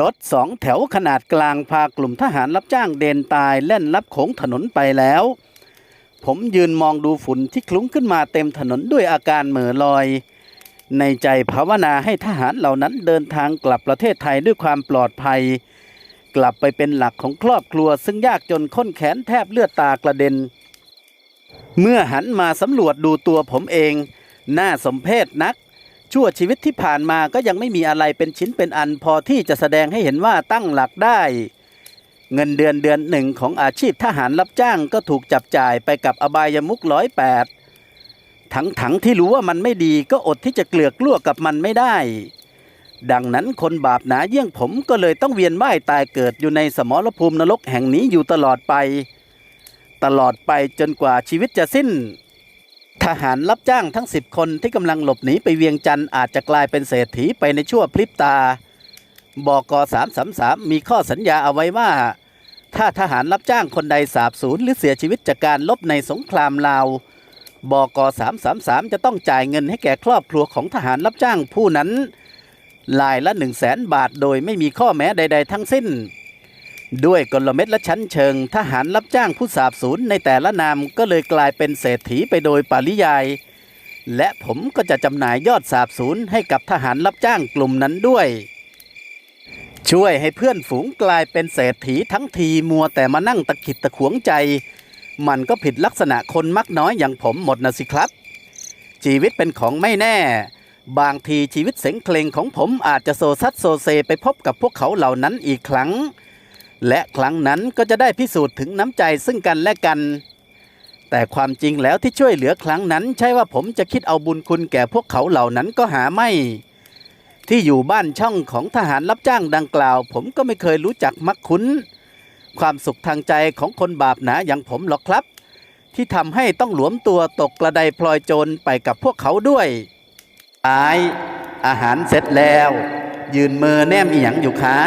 รถสองแถวขนาดกลางพากลุ่มทหารรับจ้างเดนตายเล่นรับโขงถนนไปแล้ว ผมยืนมองดูฝุ่นที่คลุ้งขึ้นมาเต็มถนนด้วยอาการเหม่อลอย ในใจภาวนาให้ทหารเหล่านั้นเดินทางกลับประเทศไทยด้วยความปลอดภัย กลับไปเป็นหลักของครอบครัวซึ่งยากจนค้นแขนแทบเลือดตากระเด็น เมื่อหันมาสำรวจดูตัวผมเอง หน่าสมเพชนัก ชั่วชีวิตที่ผ่านมาก็ยังไม่มีอะไรเป็นชิ้นเป็นอันพอที่จะแสดงให้เห็นว่าตั้งหลักได้ เงินเดือนเดือนหนึ่งของอาชีพทหารรับจ้างก็ถูกจับจ่ายไปกับอบายมุกร้อยแปดทั้งทั้งๆที่รู้ว่ามันไม่ดีก็อดที่จะเกลือกลั้วกับมันไม่ได้ ดังนั้นคนบาปหนาเยี่ยงผมก็เลยต้องเวียนว่ายตายเกิดอยู่ในสมรภูมินรกแห่งนี้อยู่ตลอดไป ตลอดไปจนกว่าชีวิตจะสิ้น ทหารรับจ้างทั้งสิบคนที่กำลังหลบหนีไปเวียงจันทร์อาจจะกลายเป็นเศรษฐีไปในชั่วพริบตา บกสามสามสามมีข้อสัญญาเอาไว้ว่า ถ้าทหารรับจ้างคนใดสาบสูญหรือเสียชีวิตจากการลบในสงครามลาวบกสามสามสามจะต้องจ่ายเงินให้แก่ครอบครัวของทหารรับจ้างผู้นั้นรายละหนึ่งแสนบาทโดยไม่มีข้อแม้ใด ๆ ทั้งสิ้น ด้วยกลเม็ดและชั้นเชิง ทหารรับจ้างผู้สาบสูญในแต่ละนามก็เลยกลายเป็นเศรษฐีไปโดยปริยาย และผมก็จะจำหน่ายยอดสาบสูญให้กับทหารรับจ้างกลุ่มนั้นด้วย ช่วยให้เพื่อนฝูงกลายเป็นเศรษฐีทั้งทีมัวแต่มานั่งตะขิดตะขวงใจ มันก็ผิดลักษณะคนมักน้อยอย่างผมหมดนะสิครับ ชีวิตเป็นของไม่แน่ บางทีชีวิตเสงเคลงของผมอาจจะโซซัดโซเซไปพบกับพวกเขาเหล่านั้นอีกครั้ง และครั้งนั้นก็จะได้พิสูจน์ถึงน้ำใจซึ่งกันและกัน แต่ความจริงแล้วที่ช่วยเหลือครั้งนั้น ใช่ว่าผมจะคิดเอาบุญคุณแก่พวกเขาเหล่านั้นก็หาไม่ ที่อยู่บ้านช่องของทหารรับจ้างดังกล่าว ผมก็ไม่เคยรู้จักมักคุ้น ความสุขทางใจของคนบาปหนาอย่างผมหรอกครับ ที่ทำให้ต้องหลวมตัวตกกระไดพลอยโจรไปกับพวกเขาด้วยอายอาหารเสร็จแล้ว ยืนมือแนมอีหยังอยู่คะ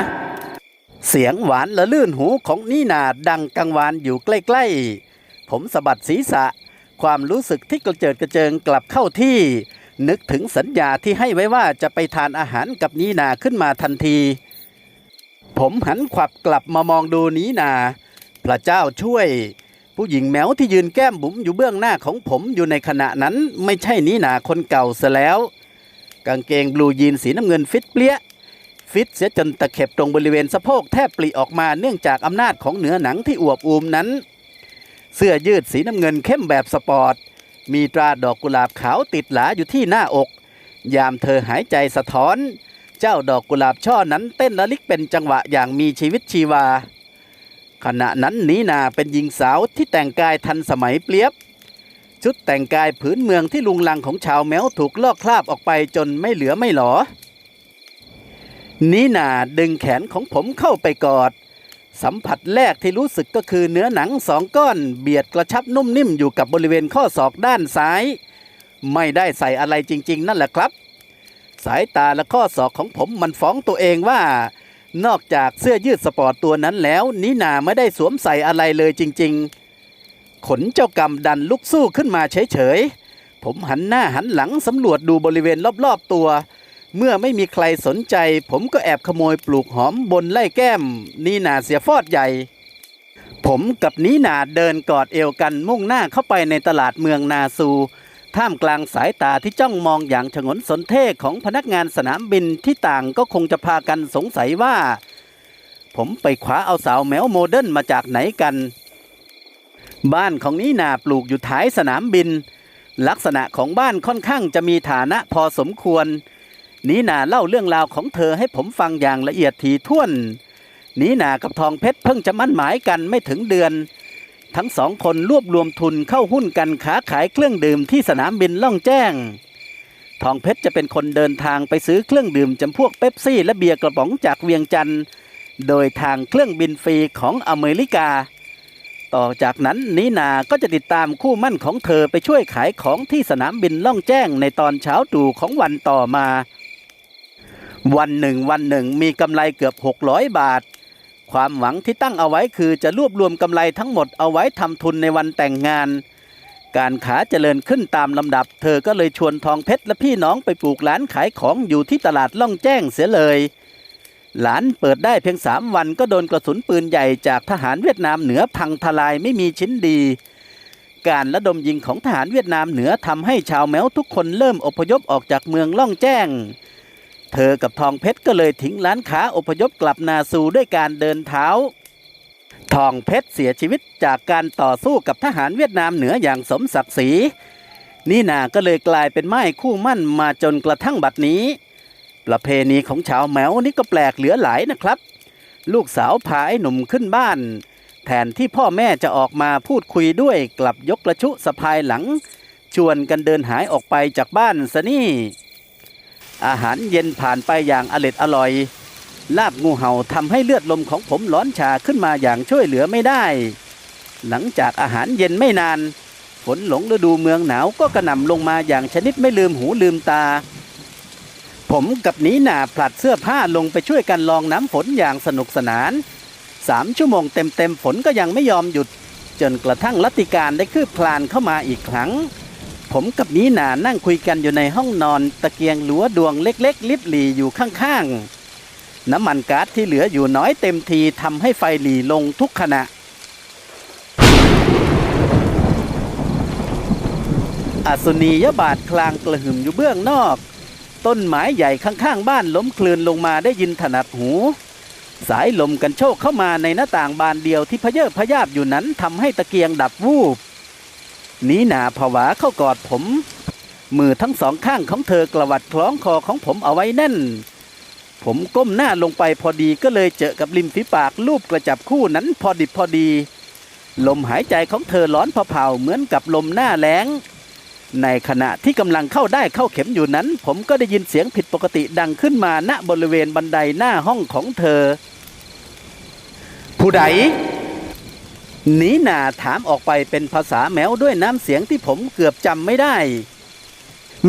เสียงหวานละลื่นหูของนี่นาดังกังวานอยู่ใกล้ๆ ผมสะบัดศีรษะ ความรู้สึกที่กระเจิดกระเจิงกลับเข้าที่ นึกถึงสัญญาที่ให้ไว้ว่าจะไปทานอาหารกับนีนาขึ้นมาทันที ผมหันขวับกลับมามองดูนีนา พระเจ้าช่วย ผู้หญิงแมวที่ยืนแก้มบุ๋มอยู่เบื้องหน้าของผมอยู่ในขณะนั้นไม่ใช่นีนาคนเก่าซะแล้ว กางเกงบลูยีนสีน้ำเงินฟิตเปรี้ย ฟิตเสียจนตะเข็บตรงบริเวณสะโพกแทบปลิออกมาเนื่องจากอำนาจของเนื้อหนังที่อวบอูมนั้น เสื้อยืดสีน้ำเงินเข้มแบบสปอร์ต มีตราดอกกุหลาบขาวติดหลาอยู่ที่หน้าอก ยามเธอหายใจสะท้อน เจ้าดอกกุหลาบช่อนั้นเต้นละลิกเป็นจังหวะอย่างมีชีวิตชีวา ขณะนั้นนีนาเป็นหญิงสาวที่แต่งกายทันสมัยเปรียบชุดแต่งกายผืนเมืองที่ลุงลังของชาวแมวถูกลอกคราบออกไปจนไม่เหลือไม่หลอ นีนาดึงแขนของผมเข้าไปกอด สัมผัสแรกที่รู้สึกก็คือเนื้อหนังสองก้อน เบียดกระชับนุ่มนิ่มอยู่กับบริเวณข้อศอกด้านซ้าย ไม่ได้ใส่อะไรจริง ๆ นั่นแหละครับ สายตาและข้อศอกของผมมันฟ้องตัวเองว่า นอกจากเสื้อยืดสปอร์ตตัวนั้นแล้วนีนาไม่ได้สวมใส่อะไรเลยจริง ๆ ขนเจ้ากรรมดันลุกสู้ขึ้นมาเฉยๆผมหันหน้าหันหลังสำรวจดูบริเวณรอบๆตัว เมื่อไม่มีใครสนใจ ผมก็แอบขโมยปลูกหอมบนไล่แก้ม นีนาเสียฟอดใหญ่ ผมกับนีนาเดินกอดเอวกันมุ่งหน้าเข้าไปในตลาดเมืองนาซู ท่ามกลางสายตาที่จ้องมองอย่างฉงนสนเท่ของพนักงานสนามบินที่ต่างก็คงจะพากันสงสัยว่า ผมไปคว้าเอาสาวแมวโมเดิร์นมาจากไหนกัน บ้านของนีนาปลูกอยู่ท้ายสนามบิน ลักษณะของบ้านค่อนข้างจะมีฐานะพอสมควร นีนาเล่าเรื่องราวของเธอให้ผมฟังอย่างละเอียดถี่ถ้วน นีนากับทองเพชรเพิ่งจะมั่นหมายกันไม่ถึงเดือน ทั้งสองคนรวบรวมทุนเข้าหุ้นกันค้าขายเครื่องดื่มที่สนามบินล่องแจ้ง ทองเพชรจะเป็นคนเดินทางไปซื้อเครื่องดื่มจำพวกเป๊ปซี่และเบียร์กระป๋องจากเวียงจันทร์โดยทางเครื่องบินฟรีของอเมริกา ต่อจากนั้นนีนาก็จะติดตามคู่มั่นของเธอไปช่วยขายของที่สนามบินล่องแจ้งในตอนเช้าตรู่ของวันต่อมา วันหนึ่งวันหนึ่งมีกำไรเกือบ 600 บาท ความหวังที่ตั้งเอาไว้คือจะรวบรวมกำไรทั้งหมดเอาไว้ทำทุนในวันแต่งงาน การขาเจริญขึ้นตามลำดับ เธอก็เลยชวนทองเพชรและพี่น้องไปปลูกร้านขายของอยู่ที่ตลาดล่องแจ้งเสียเลย หลานเปิดได้เพียงสามวันก็โดนกระสุนปืนใหญ่จากทหารเวียดนามเหนือพังทลายไม่มีชิ้นดีการระดมยิงของทหารเวียดนามเหนือทำให้ชาวแมวทุกคนเริ่มอพยพออกจากเมืองล่องแจ้ง เธอกับทองเพชรก็เลยทิ้งร้านค้าอพยพกลับนาซูด้วยการเดินเท้า ทองเพชรเสียชีวิตจากการต่อสู้กับทหารเวียดนามเหนืออย่างสมศักดิ์ศรีนี่นาก็เลยกลายเป็นไม้คู่มั่นมาจนกระทั่งบัดนี้ ประเพณีของชาวแมวนี่ก็แปลกเหลือหลายนะครับ ลูกสาวพาไอ้หนุ่มขึ้นบ้าน แทนที่พ่อแม่จะออกมาพูดคุยด้วยกลับยกกระชุสะพายหลัง ชวนกันเดินหายออกไปจากบ้านซะนี่ อาหารเย็นผ่านไปอย่างอร็ดอร่อย ลาบงูเห่าทำให้เลือดลมของผมร้อนชาขึ้นมาอย่างช่วยเหลือไม่ได้ หลังจากอาหารเย็นไม่นาน ฝนหลงฤดูเมืองหนาวก็กระหน่ำลงมาอย่างชนิดไม่ลืมหูลืมตา ผมกับนีหนาผลัดเสื้อผ้าลงไปช่วยกันลองน้ำฝนอย่างสนุกสนานสามชั่วโมงเต็มๆฝนก็ยังไม่ยอมหยุด จนกระทั่งรัตติการได้คืบคลานเข้ามาอีกครั้ง ผมกับนี้หนานั่งคุยกันอยู่ในห้องนอนตะเกียงหลัวดวงเล็กๆ ลิบหลีอยู่ข้างๆ น้ำมันก๊าซที่เหลืออยู่น้อยเต็มทีทำให้ไฟหลีลงทุกขณะ อสุนียบาทคลางกระหึ่มอยู่เบื้องนอก ต้นไม้ใหญ่ข้างๆ บ้านล้มคลืนลงมาได้ยินถนัดหู สายลมกันโชกเข้ามาในหน้าต่างบานเดียวที่พเยอพยาบอยู่นั้นทำให้ตะเกียงดับวูบ หนีหนาผวาเข้ากอดผม มือทั้งสองข้างของเธอกระวัดคล้องคอของผมเอาไว้แน่น ผมก้มหน้าลงไปพอดีก็เลยเจอกับริมฝีปากรูปกระจับคู่นั้นพอดิบพอดี ลมหายใจของเธอร้อนเผาๆเหมือนกับลมหน้าแล้ง ในขณะที่กำลังเข้าได้เข้าเข็มอยู่นั้น ผมก็ได้ยินเสียงผิดปกติดังขึ้นมาณบริเวณบันไดหน้าห้องของเธอ ผู้ใด หนีหนาถามออกไปเป็นภาษาแมวด้วยน้ำเสียงที่ผมเกือบจำไม่ได้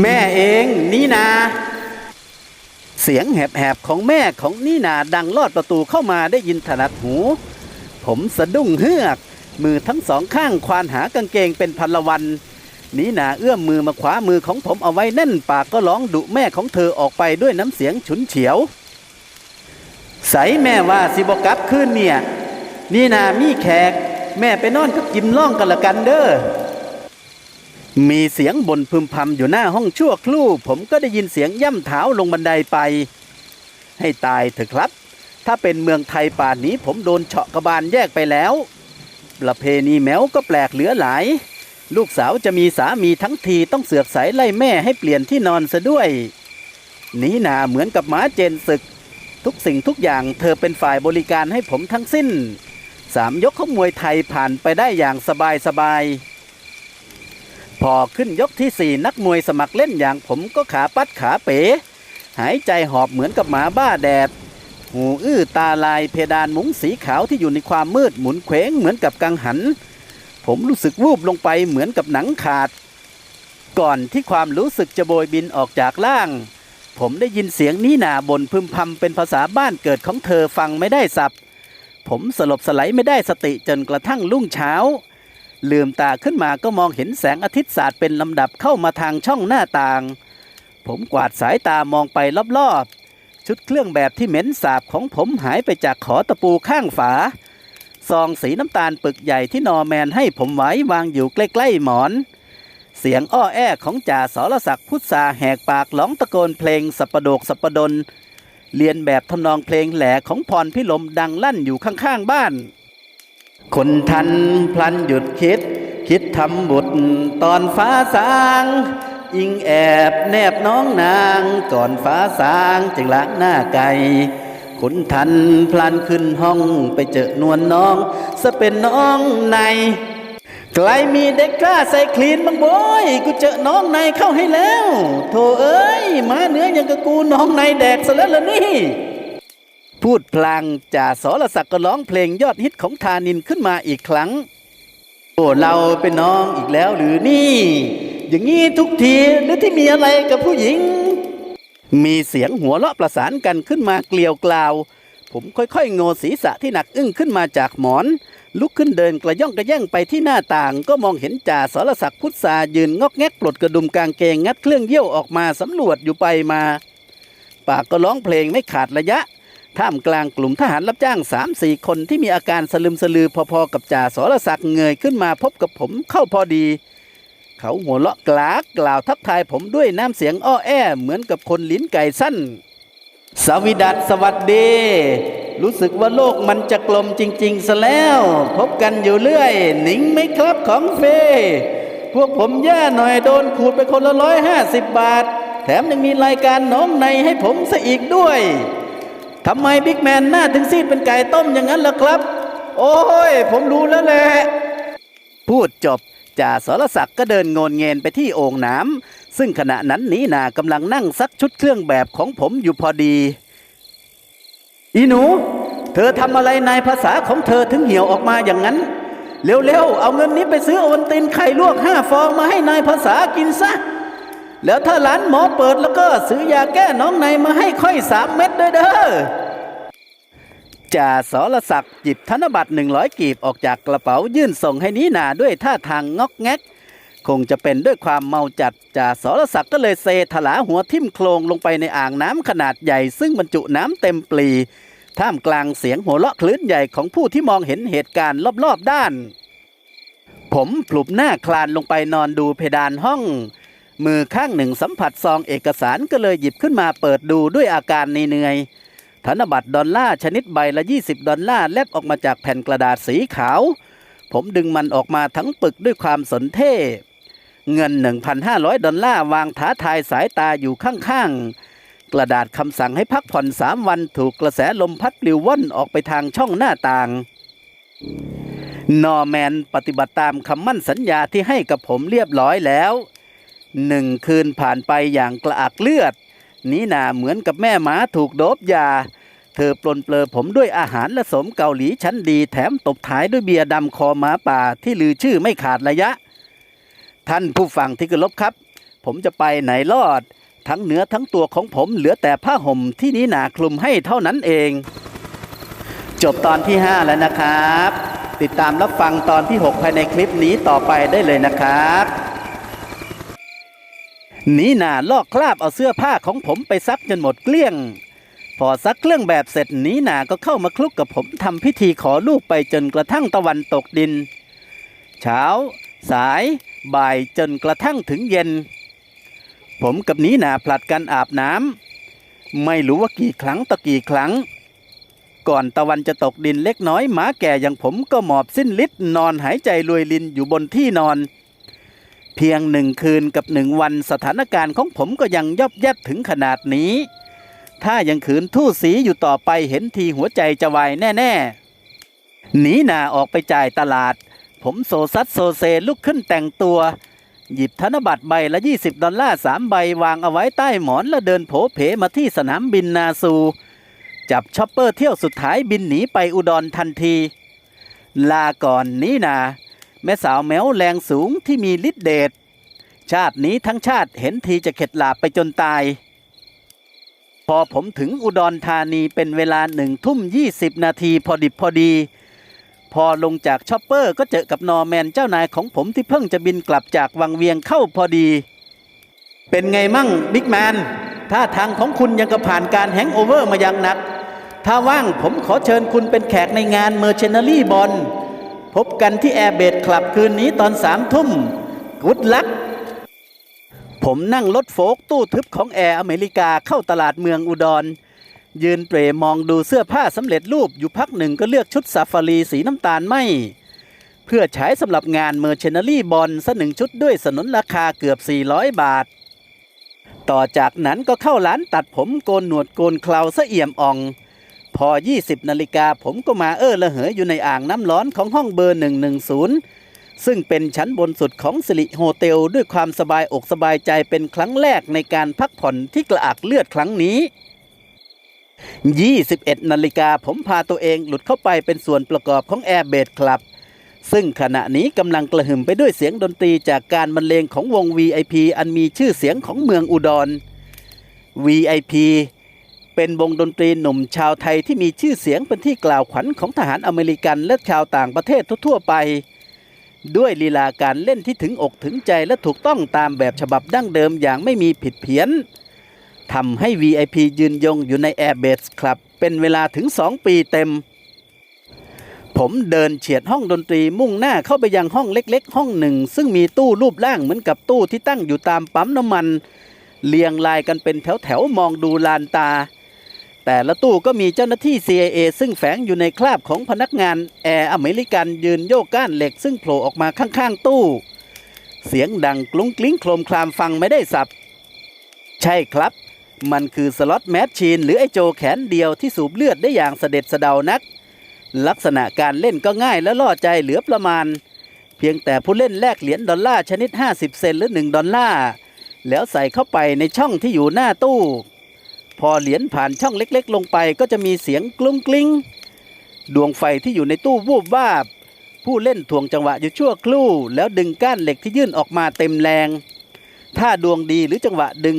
แม่เองนี่นา เสียงแหบๆของแม่ของนี่นาดังลอดประตูเข้ามาได้ยินถนัดหู ผมสะดุ้งเฮือก มือทั้งสองข้างควานหากางเกงเป็นพันละวันนีนาเอื้อมมือมาขวามือของผมเอาไว้แน่นปากก็ร้องดุแม่ของเธอออกไปด้วยน้ำเสียงฉุนเฉียว ใสแม่ว่าสิบกับคืนเนี่ย นี่นามีแขก แม่ไปนอนกับกิมล่องกันละกันเด้อมีเสียงบ่นพึมพำอยู่หน้าห้องชั่วครู่ ผมก็ได้ยินเสียงย่ำเท้าลงบันไดไป ให้ตายเถอะครับ ถ้าเป็นเมืองไทยป่านนี้ผมโดนเฉาะกระบาลแยกไปแล้ว ประเพณีแมวก็แปลกเหลือหลาย ลูกสาวจะมีสามีทั้งทีต้องเสือกสายไล่แม่ให้เปลี่ยนที่นอนซะด้วยนีหนาเหมือนกับหมาเจนศึก ทุกสิ่งทุกอย่างเธอเป็นฝ่ายบริการให้ผมทั้งสิ้น สามยกของมวยไทยผ่านไปได้อย่างสบายสบายพอขึ้นยกที่สี่นักมวยสมัครเล่นอย่างผมก็ขาปัดขาเป๋ หายใจหอบเหมือนกับหมาบ้าแดด หูอื้อตาลายเพดานมุ้งสีขาวที่อยู่ในความมืดหมุนเคว้งเหมือนกับกังหัน ผมรู้สึกวูบลงไปเหมือนกับหนังขาด ก่อนที่ความรู้สึกจะโบยบินออกจากล่าง ผมได้ยินเสียงนี้นาบนพึมพำเป็นภาษาบ้านเกิดของเธอฟังไม่ได้สับ ผมสลบสไลด์ไม่ได้สติจนกระทั่งรุ่งเช้า ลืมตาขึ้นมาก็มองเห็นแสงอาทิตย์สาดเป็นลำดับเข้ามาทางช่องหน้าต่าง ผมกวาดสายตามองไปรอบๆ ชุดเครื่องแบบที่เหม็นสาบของผมหายไปจากขอตะปูข้างฝาซองสีน้ำตาลปึกใหญ่ที่นอแมนให้ผมไว้วางอยู่ใกล้ๆหมอน เสียงอ้อแอของจ่าสรศักดิ์พุทธาแหกปากร้องตะโกนเพลงสัปปะโดกสัปปะดน เรียนแบบทำนองเพลงแหลของพรพิลมดังลั่นอยู่ข้างๆบ้าน คนทันพลันหยุดคิด คิดทำบุตรตอนฟ้าสาง อิงแอบแนบน้องนางก่อนฟ้าสางจึงล้างหน้าไก่ขุนทันพลันขึ้นห้องไปเจอนวลน้อง สะเป็นน้องใน ไกลมีเด็กกล้าใส่คลีนบ้างบอยกูเจอน้องในเข้าให้แล้วโธ่เอ้ยมาเนื้อยังกับกูน้องในแดกซะแล้วล่ะนี่ พูดพลางจ่าสรศักดิ์ก็ร้องเพลงยอดฮิตของธานินขึ้นมาอีกครั้ง โอ้เราเป็นน้องอีกแล้วหรือนี่ อย่างนี้ทุกทีหรือที่มีอะไรกับผู้หญิง มีเสียงหัวเราะประสานกันขึ้นมาเกลียวกล่าว ผมค่อยๆ โงอศีรษะที่หนักอึ้งขึ้นมาจากหมอน ลุกขึ้นเดินกระย่องกระแย่งไปที่หน้าต่างก็มองเห็นจ่าสรศักดิ์พุทธายืนงอกแงกปลดกระดุมกางเกงงัดเครื่องเยี่ยวออกมาสำรวจอยู่ไปมา ปากก็ร้องเพลงไม่ขาดระยะ ท่ามกลางกลุ่มทหารรับจ้าง3-4คนที่มีอาการสลึมสลือพอๆกับจ่าสรศักดิ์เงยขึ้นมาพบกับผมเข้าพอดี เขาหัวเราะกลากกล่าวทักทายผมด้วยน้ำเสียงอ้อแอเหมือนกับคนลิ้นไก่สั้น สวิดัตสวัสดี รู้สึกว่าโลกมันจะกลมจริงๆซะแล้ว พบกันอยู่เรื่อย หนิงไหมครับของเฟ พวกผมแย่หน่อยโดนขูดไปคนละร้อยห้าสิบบาท แถมยังมีรายการน้องในให้ผมซะอีกด้วยทำไมบิ๊กแมนหน้าถึงซีดเป็นไก่ต้มอย่างนั้นล่ะครับ โอ้ย ผมรู้แล้วแหละ พูดจบจ่าสรศักดิ์ก็เดินโงนเงนไปที่โอ่งน้ำซึ่งขณะนั้นนีนากำลังนั่งซักชุดเครื่องแบบของผมอยู่พอดี อีหนู เธอทำอะไรในภาษาของเธอถึงเหี่ยวออกมาอย่างนั้น เร็วๆ เอาเงินนี้ไปซื้อโอนตินไข่ลวกห้าฟองมาให้นายภาษากินซะ แล้วถ้าร้านหมอเปิดแล้วก็ซื้อยาแก้น้องในมาให้ค่อยสามเม็ดด้วยเด้อจ่าสรศักดิ์หยิบธนบัตรหนึ่งร้อยกีบออกจากกระเป๋ายื่นส่งให้นีนาด้วยท่าทางงอกแงก คงจะเป็นด้วยความเมาจัดจ่าสรศักดิ์ก็เลยเซถลาหัวทิ่มโคลงลงไปในอ่างน้ำขนาดใหญ่ ซึ่งบรรจุน้ำเต็มปลี ท่ามกลางเสียงหัวเราะคลื่นใหญ่ของผู้ที่มองเห็นเหตุการณ์รอบๆด้าน ผมปลุบหน้าคลานลงไปนอนดูเพดานห้อง มือข้างหนึ่งสัมผัสซองเอกสารก็เลยหยิบขึ้นมาเปิดดูด้วยอาการเหนื่อยๆธนบัตรดอลลาร์ชนิดใบละ 20 ดอลลาร์แลบออกมาจากแผ่นกระดาษสีขาว ผมดึงมันออกมาทั้งปึกด้วยความสนเท่เงิน 1,500 ดอลลาร์วางท้าทายสายตาอยู่ข้างๆ กระดาษคำสั่งให้พักผ่อนสามวันถูกกระแสลมพัดปลิวว่อนออกไปทางช่องหน้าต่าง นอร์แมนปฏิบัติตามคำมั่นสัญญาที่ให้กับผมเรียบร้อยแล้วหนึ่งคืนผ่านไปอย่างกระอักเลือดนี้นาเหมือนกับแม่หมาถูกโดบยา เธอปลนเปลือผมด้วยอาหารและสมเกาหลีชั้นดีแถมตบท้ายด้วยเบียร์ดำคอหมาป่าที่ลือชื่อไม่ขาดระยะ ท่านผู้ฟังที่กรพครับ ผมจะไปไหนรอด ทั้งเนื้อทั้งตัวของผมเหลือแต่ผ้าห่มที่นี้หนาคลุมให้เท่านั้นเอง จบตอนที่ 5 แล้วนะครับ ติดตามรับฟังตอนที่ 6 ภายในคลิปนี้ต่อไปได้เลยนะครับนีนาลอกคราบเอาเสื้อผ้าของผมไปซักจนหมดเกลี้ยง พอซักเครื่องแบบเสร็จนีนาก็เข้ามาคลุกกับผมทำพิธีขอลูกไปจนกระทั่งตะวันตกดิน เช้า สาย บ่ายจนกระทั่งถึงเย็น ผมกับนีนาผลัดกันอาบน้ำไม่รู้ว่ากี่ครั้งต่อกี่ครั้ง ก่อนตะวันจะตกดินเล็กน้อยหมาแก่อย่างผมก็หมอบสิ้นฤทธิ์นอนหายใจรวยลินอยู่บนที่นอน เพียงหนึ่งคืนกับหนึ่งวันสถานการณ์ของผมก็ยังยอบแยบถึงขนาดนี้ ถ้ายังขืนทู่สีอยู่ต่อไปเห็นทีหัวใจจะวายแน่ ๆ หนีนาออกไปจ่ายตลาด ผมโซซัดโซเซลุกขึ้นแต่งตัว หยิบธนบัตรใบละ 20 ดอลลาร์สามใบวางเอาไว้ใต้หมอนแล้วเดินโผเพมาที่สนามบินนาซู จับชอปเปอร์เที่ยวสุดท้ายบินหนีไปอุดรทันที ลาก่อนนี้นา แม่สาวแมวแรงสูงที่มีฤทธิเดชชาตินี้ทั้งชาติเห็นทีจะเข็ดหลาบไปจนตาย พอผมถึงอุดรธานีเป็นเวลาหนึ่งทุ่มยี่สิบนาทีพอดิบพอดีพอ พอลงจากชอปเปอร์ก็เจอกับนอร์แมนเจ้านายของผมที่เพิ่งจะบินกลับจากวังเวียงเข้าพอดี เป็นไงมั่งบิ๊กแมนท่าทางของคุณยังกับผ่านการแฮงโอเวอร์มาอย่างหนัก ถ้าว่างผมขอเชิญคุณเป็นแขกในงานเมอร์เชนารี่บอลพบกันที่แอร์เบดคลับคืนนี้ตอนสามทุ่มกุดลัก ผมนั่งรถโฟกตู้ทึบของแอร์อเมริกาเข้าตลาดเมืองอุดร ยืนเตรมองดูเสื้อผ้าสำเร็จรูปอยู่พักหนึ่งก็เลือกชุดซาฟารีสีน้ำตาลไหมเพื่อใช้สำหรับงานเมอร์เชนารีบอลสักหนึ่งชุดด้วยสนนราคาเกือบ 400 บาท ต่อจากนั้นก็เข้าร้านตัดผมโกนหนวดโกนเคราซะเอี่ยมอ่อง พอ 20 นาฬิกาผมก็มาเออละเหยอยู่ในอ่างน้ำร้อนของห้องเบอร์ 110 ซึ่งเป็นชั้นบนสุดของสิริโฮเทลด้วยความสบายอกสบายใจเป็นครั้งแรกในการพักผ่อนที่กระอักเลือดครั้งนี้ 21 นาฬิกาผมพาตัวเองหลุดเข้าไปเป็นส่วนประกอบของแอร์เบดคลับ ซึ่งขณะนี้กำลังกระหึ่มไปด้วยเสียงดนตรีจากการบรรเลงของวง VIP อันมีชื่อเสียงของเมืองอุดร VIP เป็นวงดนตรีหนุ่มชาวไทยที่มีชื่อเสียงเป็นที่กล่าวขวัญของทหารอเมริกันและชาวต่างประเทศทั่วๆไป ด้วยลีลาการเล่นที่ถึงอกถึงใจและถูกต้องตามแบบฉบับดั้งเดิมอย่างไม่มีผิดเพี้ยน ทำให้ VIP ยืนยงอยู่ใน Airbase Club เป็นเวลาถึง 2 ปีเต็ม ผมเดินเฉียดห้องดนตรีมุ่งหน้าเข้าไปยังห้องเล็กๆ ห้องหนึ่ง ซึ่งมีตู้รูปร่างเหมือนกับตู้ที่ตั้งอยู่ตามปั๊มน้ำมัน เรียงรายกันเป็นแถวๆ มองดูลานตา แต่ละตู้ก็มีเจ้าหน้าที่ CIA ซึ่งแฝงอยู่ในคราบของพนักงานแอร์อเมริกันยืนโยกก้านเหล็กซึ่งโผล่ออกมาข้างๆ ตู้ เสียงดังกลุ้งกลิ้งโครมคลามฟังไม่ได้สับ ใช่ครับ มันคือสล็อตแมชชีนหรือไอโจแขนเดียวที่สูบเลือดได้อย่างเสด็จเสเดานัก ลักษณะการเล่นก็ง่ายและล่อใจเหลือประมาณ เพียงแต่ผู้เล่นแลกเหรียญดอลลาร์ชนิด 50 เซนหรือ 1 ดอลลาร์ แล้วใส่เข้าไปในช่องที่อยู่หน้าตู้ พอเหรียญผ่านช่องเล็กๆ ลงไปก็จะมีเสียงกลุ้งกลิ้งดวงไฟที่อยู่ในตู้วูบวาบ ผู้เล่นถ่วงจังหวะอยู่ชั่วครู่ แล้วดึงก้านเหล็กที่ยื่นออกมาเต็มแรง ถ้าดวงดีหรือจังหวะดึง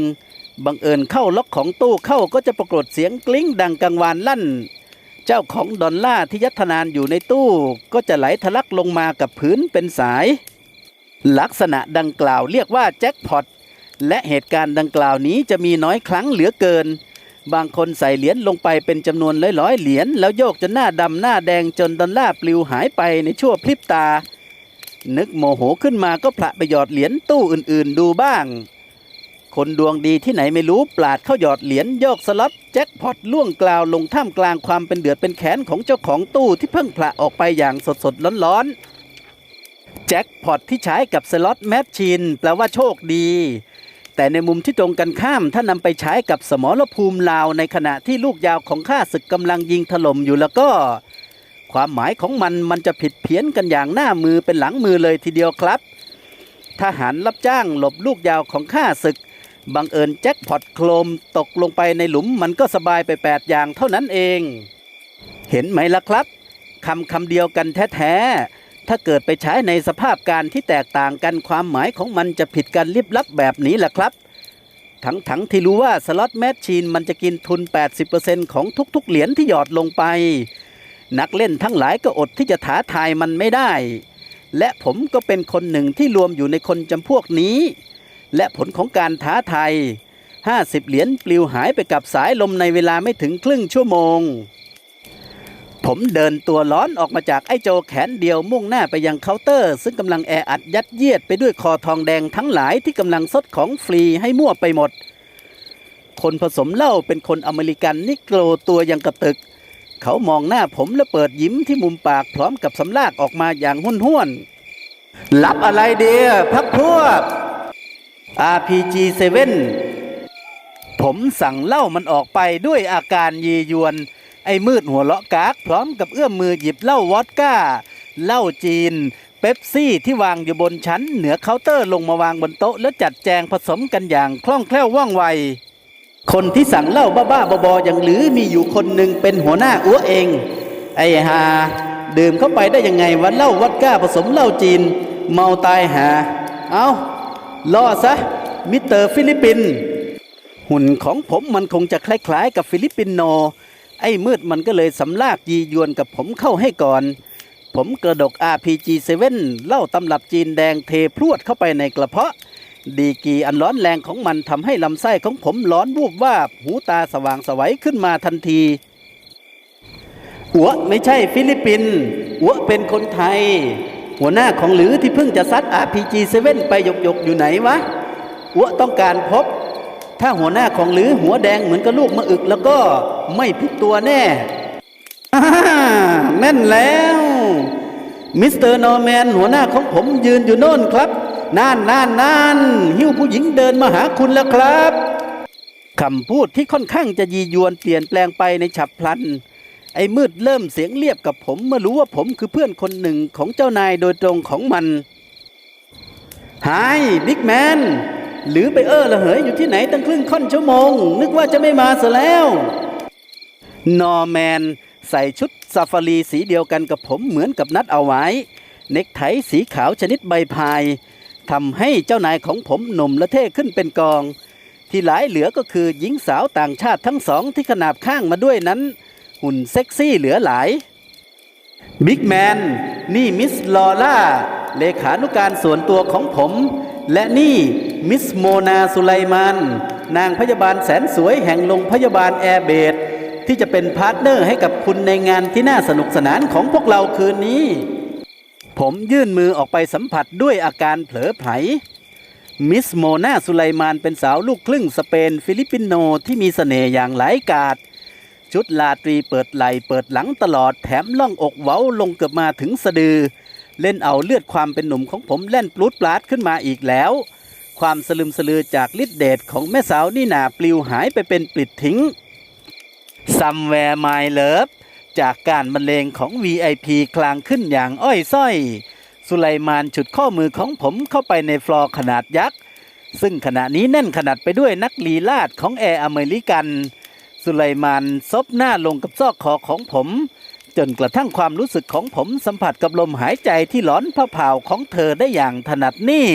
บังเอิญเข้าล็อกของตู้เข้าก็จะปรากฏเสียงกลิ้งดังกังวานลั่น เจ้าของดอลล่าที่ยัดธนานอยู่ในตู้ ก็จะไหลทะลักลงมากับพื้นเป็นสาย ลักษณะดังกล่าวเรียกว่าแจ็คพอตและเหตุการณ์ดังกล่าวนี้จะมีน้อยครั้งเหลือเกิน บางคนใส่เหรียญลงไปเป็นจำนวนร้อยๆเหรียญแล้วโยกจนหน้าดำหน้าแดงจนดอลลาร์ปลิวหายไปในชั่วพริบตา นึกโมโหขึ้นมาก็พระไปหยอดเหรียญตู้อื่นๆดูบ้าง คนดวงดีที่ไหนไม่รู้ปลาดเข้าหยอดเหรียญโยกสล็อตแจ็คพอตล่วงกล่าวลงท่ามกลางความเป็นเดือดเป็นแขนของเจ้าของตู้ที่เพิ่งผละออกไปอย่างสดๆร้อนๆแจ็คพอตที่ใช้กับสล็อตแมชชีนแปลว่าโชคดี แต่ในมุมที่ตรงกันข้ามถ้านำไปใช้กับสมรภูมิลาวในขณะที่ลูกยาวของข้าศึกกำลังยิงถล่มอยู่แล้วก็ ความหมายของมันมันจะผิดเพี้ยนกันอย่างหน้ามือเป็นหลังมือเลยทีเดียวครับ ทหารรับจ้างหลบลูกยาวของข้าศึก บังเอิญแจ็คพอตโคลมตกลงไปในหลุมมันก็สบายไปแปดอย่างเท่านั้นเอง เห็นไหมล่ะครับคำคำเดียวกันแท้ๆ ถ้าเกิดไปใช้ในสภาพการที่แตกต่างกันความหมายของมันจะผิดกันลิบลับแบบนี้แหละครับ ทั้งๆทที่รู้ว่าสล็อตแมชชีนมันจะกินทุน 80%ของทุกๆ เหรียญที่หยอดลงไป นักเล่นทั้งหลายก็อดที่จะท้าทายมันไม่ได้ และผมก็เป็นคนหนึ่งที่รวมอยู่ในคนจำพวกนี้ และผลของการท้าทาย 50 เหรียญปลิวหายไปกับสายลมในเวลาไม่ถึงครึ่งชั่วโมง ผมเดินตัวร้อนออกมาจากไอ้โจแขนเดียวมุ่งหน้าไปยังเคาน์เตอร์ ซึ่งกำลังแออัดยัดเยียดไปด้วยคอทองแดงทั้งหลายที่กำลังซดของฟรีให้มั่วไปหมด คนผสมเหล้าเป็นคนอเมริกันนิโกรตัวยังกระตึก เขามองหน้าผมและเปิดยิ้มที่มุมปากพร้อมกับสำลากออกมาอย่างห้วนห้วนรับอะไรเดียพักพวก RPG 7 ผมสั่งเหล้ามันออกไปด้วยอาการยียวน ไอ้มืดหัวเลาะกากพร้อมกับเอื้อมมือหยิบเหล้าวอดก้าเหล้าจีน เป๊ปซี่ที่วางอยู่บนชั้น เหนือเคาน์เตอร์ลงมาวางบนโต๊ะ แล้วจัดแจงผสมกันอย่างคล่องแคล่วว่องไว คนที่สั่งเหล้าบ้าๆบอๆอย่างหรือมีอยู่คนหนึ่งเป็นหัวหน้าอ้วเอง ไอ้ฮาดื่มเข้าไปได้ยังไงวะเหล้าวอดก้าผสมเหล้าจีน เมาตายหา เอา ล่อซะ มิสเตอร์ฟิลิปปิน หุ่นของผมมันคงจะคล้ายๆ กับฟิลิปปินโน ไอ้มืดมันก็เลยสำลากยียวนกับผมเข้าให้ก่อน ผมกระดก RPG7 เล้าตำรับจีนแดงเทพรวดเข้าไปในกระเพาะ ดีกีอันร้อนแรงของมันทำให้ลำไส้ของผมร้อนวูบวาบหูตาสว่างสวัยขึ้นมาทันทีอัวไม่ใช่ฟิลิปปินอัวเป็นคนไทย หัวหน้าของหรือที่เพิ่งจะซัด RPG7 ไปหยกหยกอยู่ไหนวะอัวต้องการพบ ถ้าหัวหน้าของหรือหัวแดงเหมือนกับลูกมะอึกแล้วก็ไม่ผิดตัวแน่อ่าแม่นแล้วมิสเตอร์นอร์แมนหัวหน้าของผมยืนอยู่โน่นครับน่านน่านน่านหิ้วผู้หญิงเดินมาหาคุณแล้วครับคำพูดที่ค่อนข้างจะยียวนเปลี่ยนแปลงไปในฉับพลัน ไอ้มืดเริ่มเสียงเรียบกับผมเมื่อรู้ว่าผมคือเพื่อนคนหนึ่งของเจ้านายโดยตรงของมันหายบิ๊กแมนหรือไปเออละเหยอยู่ที่ไหนตั้งครึ่งค่อนชั่วโมง นึกว่าจะไม่มาซะแล้ว นอร์แมนใส่ชุดซาฟารีสีเดียวกันกับผมเหมือนกับนัดเอาไว้ เน็กไทสีขาวชนิดใบพายทำให้เจ้านายของผมหนุ่มและเท่ขึ้นเป็นกอง ที่หลายเหลือก็คือหญิงสาวต่างชาติทั้งสองที่ขนาบข้างมาด้วยนั้น หุ่นเซ็กซี่เหลือหลาย บิ๊กแมน นี่มิสลอล่า เลขานุการส่วนตัวของผม และนี่มิสโมนาสุไลมานนางพยาบาลแสนสวยแห่งโรงพยาบาลแอร์เบดที่จะเป็นพาร์ทเนอร์ให้กับคุณในงานที่น่าสนุกสนานของพวกเราคืนนี้ ผมยื่นมือออกไปสัมผัสด้วยอาการเผลอไผลมิสโมนาสุไลมานเป็นสาวลูกครึ่งสเปนฟิลิปปินโนที่มีเสน่ห์อย่างหลายกาด ชุดลาตรีเปิดไหลเปิดหลังตลอดแถมล่องอกเว้าลงเกือบมาถึงสะดือ เล่นเอาเลือดความเป็นหนุ่มของผมแล่นปลุดปลาดขึ้นมาอีกแล้ว ความสลึมสลือจากฤทธิเดชของแม่สาวนี่นาปลิวหายไปเป็นปลิดทิ้ง Somewhere My Love จากการบรรเลงของ VIP คลางขึ้นอย่างอ้อยส้อย สุไลมานฉุดข้อมือของผมเข้าไปในฟลอร์ขนาดยักษ์ ซึ่งขณะนี้แน่นขนาดไปด้วยนักลีลาดของแอร์อเมริกัน สุไลมานซบหน้าลงกับซอกคอของผม จนกระทั่งความรู้สึกของผมสัมผัสกับลมหายใจที่หลอนผ้าเผาของเธอได้อย่างถนัดนี่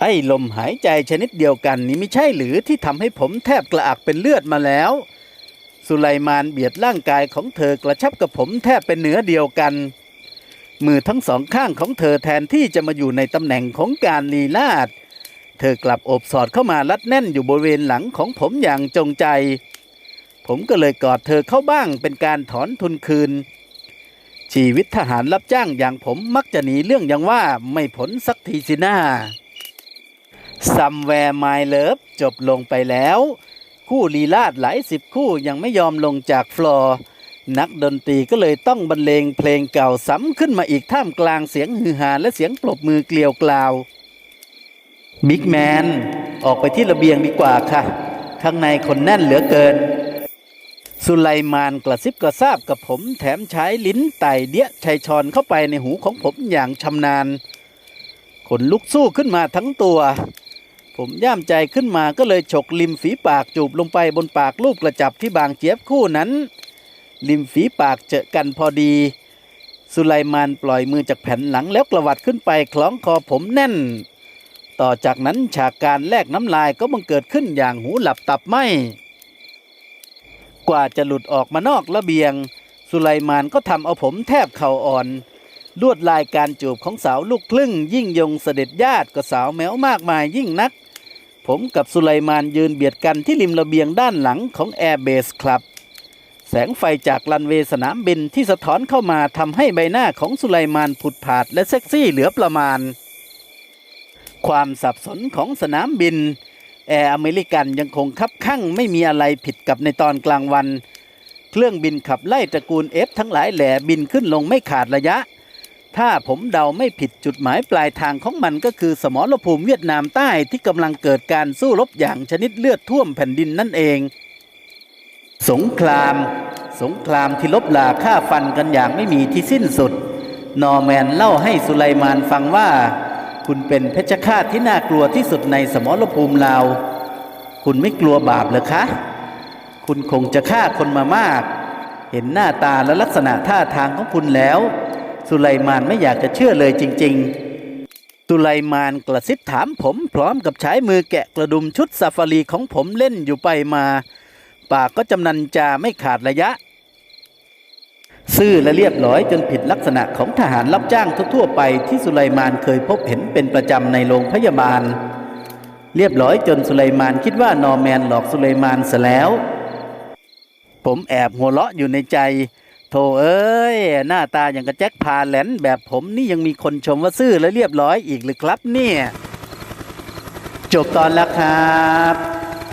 ไอ้ลมหายใจชนิดเดียวกันนี้ไม่ใช่หรือที่ทำให้ผมแทบกระอักเป็นเลือดมาแล้ว สุไลมานเบียดร่างกายของเธอกระชับกับผมแทบเป็นเนื้อเดียวกัน มือทั้งสองข้างของเธอแทนที่จะมาอยู่ในตำแหน่งของการลีลาด เธอกลับโอบสอดเข้ามารัดแน่นอยู่บริเวณหลังของผมอย่างจงใจ ผมก็เลยกอดเธอเข้าบ้างเป็นการถอนทุนคืน ชีวิตทหารรับจ้างอย่างผมมักจะหนีเรื่องอย่างว่าไม่ผลสักทีสินะซัมแวร์ไมเลิฟจบลงไปแล้ว คู่ลีลาดหลายสิบคู่ยังไม่ยอมลงจากฟลอร์นักดนตรีก็เลยต้องบรรเลงเพลงเก่าซ้ำขึ้นมาอีกท่ามกลางเสียงฮือฮาและเสียงปรบมือเกลียวกล่าว บิ๊กแมน ออกไปที่ระเบียงดีกว่าค่ะ ข้างในคนแน่นเหลือเกิน สุไลมานกระซิบกระซาบกับผมแถมใช้ลิ้นไต่เดียชัยชอนเข้าไปในหูของผมอย่างชำนาญขนลุกสู้ขึ้นมาทั้งตัว ผมย่ามใจขึ้นมาก็เลยฉกริมฝีปากจูบลงไปบนปากลูกกระจับที่บางเจี๊ยบคู่นั้น ริมฝีปากเจอกันพอดี สุไลมานปล่อยมือจากแผ่นหลังแล้วกระวัดขึ้นไปคล้องคอผมแน่น ต่อจากนั้นฉากการแลกน้ำลายก็บังเกิดขึ้นอย่างหูหลับตับไหมกว่าจะหลุดออกมานอกระเบียง สุไลมานก็ทำเอาผมแทบเข่าอ่อน ลวดลายการจูบของสาวลูกครึ่ง ยิ่งยงเสด็จญาติกับสาวแมวมากมายยิ่งนัก ผมกับสุไลมานยืนเบียดกันที่ริมระเบียงด้านหลังของแอร์เบสคลับแสงไฟจากลันเวสนามบินที่สะท้อนเข้ามาทำให้ใบหน้าของสุไลมานผุดผาดและเซ็กซี่เหลือประมาณ ความสับสนของสนามบิน แอร์อเมริกันยังคงคับข้างไม่มีอะไรผิดกับในตอนกลางวัน เครื่องบินขับไล่ตระกูลเอฟทั้งหลายแหล่บินขึ้นลงไม่ขาดระยะ ถ้าผมเดาไม่ผิดจุดหมายปลายทางของมันก็คือสมรภูมิเวียดนามใต้ที่กำลังเกิดการสู้รบอย่างชนิดเลือดท่วมแผ่นดินนั่นเอง สงคราม สงครามที่ลบลาฆ่าฟันกันอย่างไม่มีที่สิ้นสุด นอร์แมนเล่าให้สุไลมานฟังว่า คุณเป็นเพชฌฆาตที่น่ากลัวที่สุดในสมรภูมิลาว คุณไม่กลัวบาปเหรอคะ คุณคงจะฆ่าคนมามาก เห็นหน้าตาและลักษณะท่าทางของคุณแล้ว สุไลมานไม่อยากจะเชื่อเลยจริง ๆ สุไลมานกระซิบถามผมพร้อมกับใช้มือแกะกระดุมชุดซาฟารีของผมเล่นอยู่ไปมา ปากก็จำนันจาไม่ขาดระยะ ซื่อและเรียบร้อยจนผิดลักษณะของทหารรับจ้างทั่วๆไปที่สุไลมานเคยพบเห็นเป็นประจำในโรงพยาบาล เรียบร้อยจนสุไลมานคิดว่านอร์แมนหลอกสุไลมานซะแล้ว ผมแอบหัวเราะอยู่ในใจ โธ่เอ้ย หน้าตาอย่างกระแจ็คพาแหลนแบบผมนี่ยังมีคนชมว่าซื่อและเรียบร้อยอีกหรือครับเนี่ย จบตอนแล้วครับ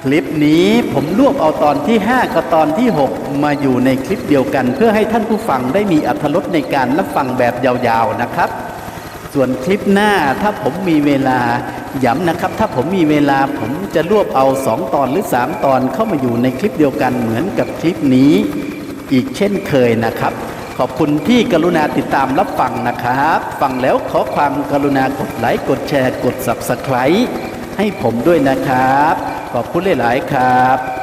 คลิปนี้ ผมรวบเอาตอนที่ 5 กับตอนที่ 6 มาอยู่ในคลิปเดียวกัน เพื่อให้ท่านผู้ฟังได้มีอรรถรสในการรับฟังแบบยาวๆนะครับ ส่วนคลิปหน้าถ้าผมมีเวลาย้ำนะครับ ถ้าผมมีเวลาผมจะรวบเอา 2 ตอนหรือ 3 ตอนเข้ามาอยู่ในคลิปเดียวกันเหมือนกับคลิปนี้ อีกเช่นเคยนะครับ ขอบคุณที่กรุณาติดตามรับฟังนะครับ ฟังแล้วขอความกรุณากดไลค์กดแชร์กด Subscribe ให้ผมด้วยนะครับ ขอบคุณหลาย ๆ ครับ